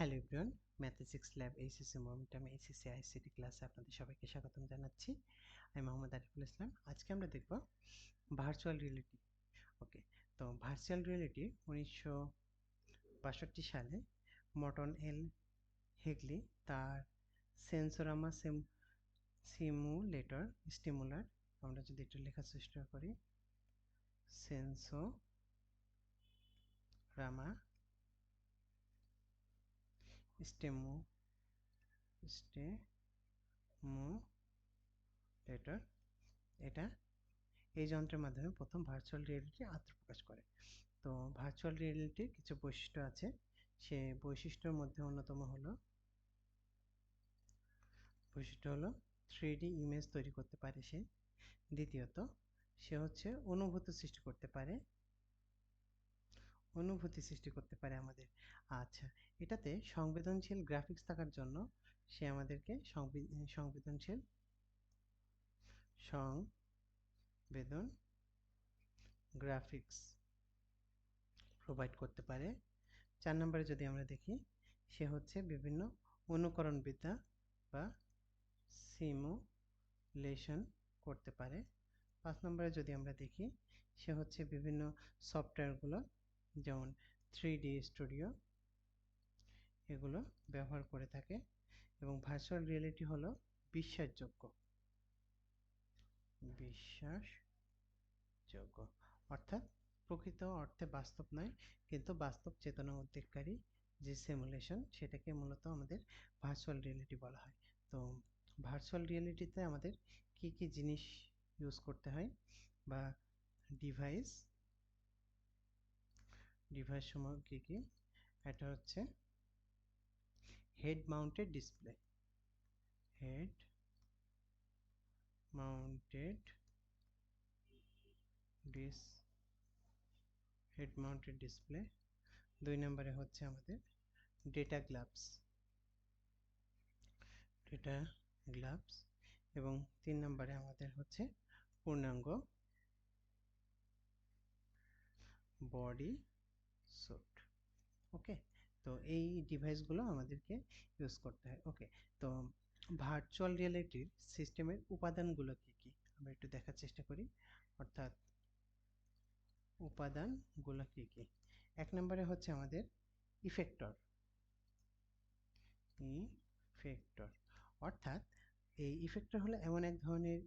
Hello everyone mathematics lab HSC momentum HSC ICT ক্লাসে আপনাদের সবাইকে স্বাগতম জানাচ্ছি। আমি মোহাম্মদ আরিফুল ইসলাম। আজকে আমরা দেখব ভার্চুয়াল রিয়েলিটি ওকে তো ভার্চুয়াল রিয়েলিটি উনিশশো বাষট্টি সালে মটন এল হেগলি তার সেন্সোরামা সেম, সিমুলেটর স্টিমুলার, আমরা যদি একটু লেখার চেষ্টা করি সেন্সো রামা স্টেমো স্টেমুলেটর এটা এই যন্ত্রের মাধ্যমে প্রথম ভার্চুয়াল রিয়েলিটি আত্মপ্রকাশ করে। তো ভার্চুয়াল রিয়েলিটির কিছু বৈশিষ্ট্য আছে। সে বৈশিষ্ট্যের মধ্যে অন্যতম হলো, বৈশিষ্ট্য হলো থ্রি ইমেজ তৈরি করতে পারে সে। দ্বিতীয়ত, সে হচ্ছে অনুভূতি সৃষ্টি করতে পারে। অনুভূতি সৃষ্টি করতে পারে আমাদের। আচ্ছা এটাতে সংবেদনশীল গ্রাফিক্স থাকার জন্য সে আমাদেরকে সংবেদনশীল সংবেদন গ্রাফিক্স প্রোভাইড করতে পারে। চার নম্বরে যদি আমরা দেখি, সে হচ্ছে বিভিন্ন অনুকরণ বিদ্যা বা সিমুলেশন করতে পারে। পাঁচ নম্বরে যদি আমরা দেখি, সে হচ্ছে বিভিন্ন সফটওয়্যারগুলো যেমন থ্রি ডি স্টুডিও এগুলো ব্যবহার করে থাকে এবং ভার্চুয়াল রিয়েলিটি হলো বিশ্বাসযোগ্য। বিশ্বাসযোগ্য। অর্থাৎ প্রকৃত অর্থে বাস্তব নয়, কিন্তু বাস্তব চেতনা উদ্বেগকারী যে সিমুলেশন সেটাকে মূলত আমাদের ভার্চুয়াল রিয়েলিটি বলা হয়। তো ভার্চুয়াল রিয়েলিটিতে আমাদের কি কি জিনিস ইউজ করতে হয় বা ডিভাইস ডিভাইস সমূহ কি কি? এটা হচ্ছে head mounted display head mounted dis head mounted display দুই নম্বরে হচ্ছে আমাদের ডেটা গ্লাভস ডেটা গ্লাভস এবং তিন নম্বরে আমাদের হচ্ছে পূর্ণাঙ্গ বডি সুট ওকে তো এই ডিভাইসগুলো আমাদেরকে ইউজ করতে হয়। ওকে তো ভার্চুয়াল রিয়েলিটির সিস্টেমের উপাদানগুলো কি কি? আমরা একটু দেখার চেষ্টা করি। অর্থাৎ উপাদানগুলো কি? কি এক নম্বরে হচ্ছে আমাদের ইফেক্টর ইফেক্টর অর্থাৎ এই ইফেক্টর হলো এমন এক ধরনের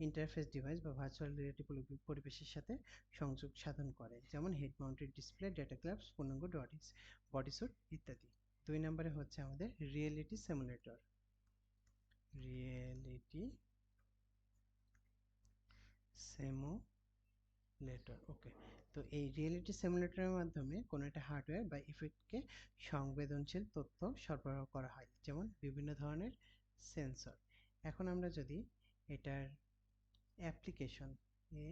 ইন্টারফেস ডিভাইস বা ভার্চুয়াল রিয়েলিটি পরিবেশের সাথে সংযোগ সাধন করে। যেমন head mounted display data gloves পূর্ণাঙ্গ ডটিস বডিস্যুট ইত্যাদি। দুই নম্বরে হচ্ছে আমাদের reality simulator reality simulator okay তো এই রিয়েলিটি সিমুলেটরের মাধ্যমে কোনো একটা হার্ডওয়্যার বা ইফেক্টকে সংবেদনশীল তথ্য সরবরাহ করা হয়। যেমন বিভিন্ন ধরনের সেন্সর এখন আমরা যদি এটার অ্যাপ্লিকেশন এ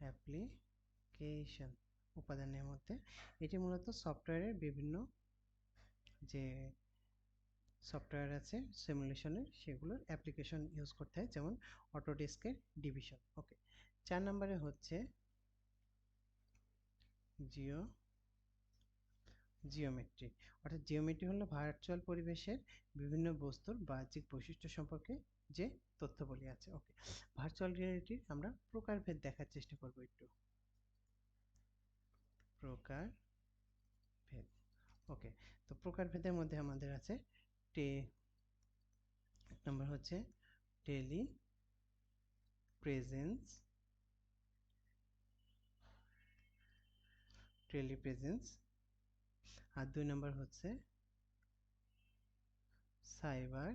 অ্যাপ্লিকেশন উপাদানের মধ্যে, এটি মূলত সফটওয়্যারের বিভিন্ন যে সফটওয়্যার আছে সিমুলেশনের সেগুলোর অ্যাপ্লিকেশন ইউজ করতে হয়, যেমন অটোডেস্কের ডিভিশন ওকে চার নম্বরে হচ্ছে জিও জিওমেট্রি। অর্থাৎ জিওমেট্রি হলো ভার্চুয়াল পরিবেশের বিভিন্ন বস্তুর বাহ্যিক বৈশিষ্ট্য সম্পর্কে যে তথ্যবলী আছে। ওকে ভার্চুয়াল রিয়েলিটির আমরা প্রকারভেদ দেখার চেষ্টা করব একটু। প্রকার ভেদ ওকে তো প্রকারভেদের মধ্যে আমাদের আছে টে নম্বর হচ্ছে টেলি প্রেজেন্স টেলি প্রেজেন্স আর দুই নম্বর হচ্ছে সাইবার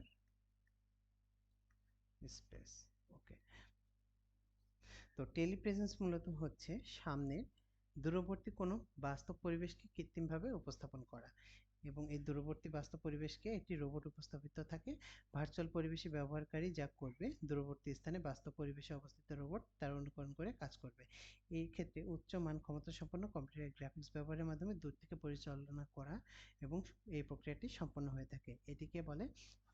স্পেস, ওকে। তো টেলিপ্রেজেন্স মূলত হচ্ছে সামনে দূরবর্তী কোনো বাস্তব পরিবেশকে কৃত্রিমভাবে উপস্থাপন করা। এবং এই দূরবর্তী বাস্তব পরিবেশকে একটি রোবট উপস্থাপিত থাকে। ভার্চুয়াল পরিবেশে ব্যবহারকারী যা করবে, দূরবর্তী স্থানে বাস্তব পরিবেশে অবস্থিত রোবট তার অনুকরণ করে কাজ করবে। এই ক্ষেত্রে উচ্চ মান ক্ষমতা সম্পন্ন কম্পিউটার গ্রাফিক্স ব্যবহারের মাধ্যমে দূর থেকে পরিচালনা করা এবং এই প্রক্রিয়াটি সম্পন্ন হয়ে থাকে। এটিকে বলে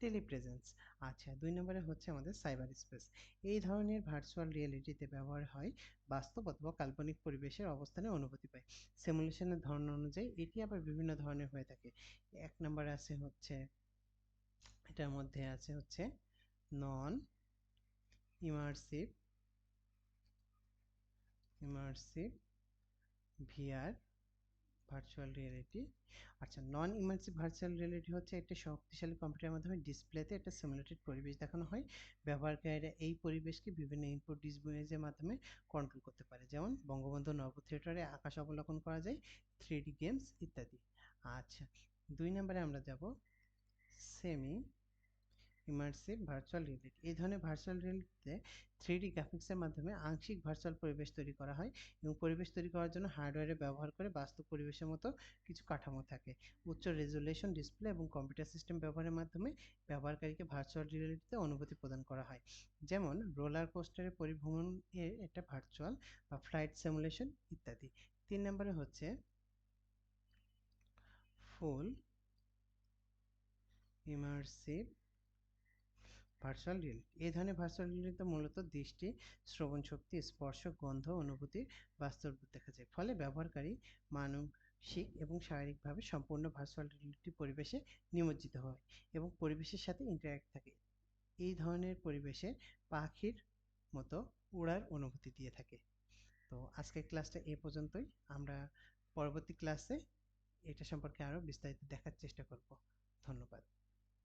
টেলিপ্রেজেন্স আচ্ছা দুই নম্বরে হচ্ছে আমাদের সাইবার স্পেস এই ধরনের ভার্চুয়াল রিয়েলিটিতে ব্যবহার হয়। বাস্তব অথবা কাল্পনিক পরিবেশের অবস্থানে অনুভূতি পায়। সিমুলেশনের ধরন অনুযায়ী এটি আবার বিভিন্ন ধরনের হয়ে থাকে। এক নম্বরে আছে হচ্ছে, এটার মধ্যে আছে হচ্ছে non immersive immersive VR virtual reality আচ্ছা নন ইমার্সিভ ভার্চুয়াল রিয়েলিটি হচ্ছে একটি শক্তিশালী কম্পিউটারের মাধ্যমে ডিসপ্লেতে একটা সিমুলেটেড পরিবেশ দেখানো হয়। ব্যবহারকারীরা এই পরিবেশকে বিভিন্ন ইনপুট ডিসপ্লেজের মাধ্যমে কন্ট্রোল করতে পারে। যেমন বঙ্গবন্ধু নব থিয়েটারে আকাশ অবলোকন করা যায় থ্রি গেমস ইত্যাদি। আচ্ছা দুই নম্বরে আমরা যাব সেমি ইমার্সিভ ভার্চুয়াল রিয়েলিটি এই ধরনের ভার্চুয়াল রিয়েলিটিতে থ্রি ডি গ্রাফিক্সের মাধ্যমে আংশিক ভার্চুয়াল পরিবেশ তৈরি করা হয় এবং পরিবেশ তৈরি করার জন্য হার্ডওয়্যারে ব্যবহার করে বাস্তব পরিবেশের মতো কিছু কাঠামো থাকে। উচ্চ রেজুলেশন ডিসপ্লে এবং কম্পিউটার সিস্টেম ব্যবহারের মাধ্যমে ব্যবহারকারীকে ভার্চুয়াল রিয়েলিটিতে অনুভূতি প্রদান করা হয়। যেমন রোলার কোস্টারে পরিভ্রমণ একটা ভার্চুয়াল বা ফ্লাইট সিমুলেশন ইত্যাদি। তিন নম্বরে হচ্ছে ফুল ইমার্সিভ ভার্চুয়াল রিয়েলিটি এই ধরনের ভার্চুয়াল রিয়েলিটিতে মূলত দৃষ্টি, শ্রবণ শক্তি, স্পর্শ, গন্ধ অনুভূতির বাস্তব দেখা যায়। ফলে ব্যবহারকারী মানসিক এবং শারীরিকভাবে সম্পূর্ণ ভার্চুয়াল রিয়েলিটি পরিবেশে নিমজ্জিত হয় এবং পরিবেশের সাথে ইন্টারঅ্যাক্ট থাকে। এই ধরনের পরিবেশে পাখির মতো উড়ার অনুভূতি দিয়ে থাকে। তো আজকের ক্লাসটা এ পর্যন্তই। আমরা পরবর্তী ক্লাসে এটা সম্পর্কে আরও বিস্তারিত দেখার চেষ্টা করব। ধন্যবাদ।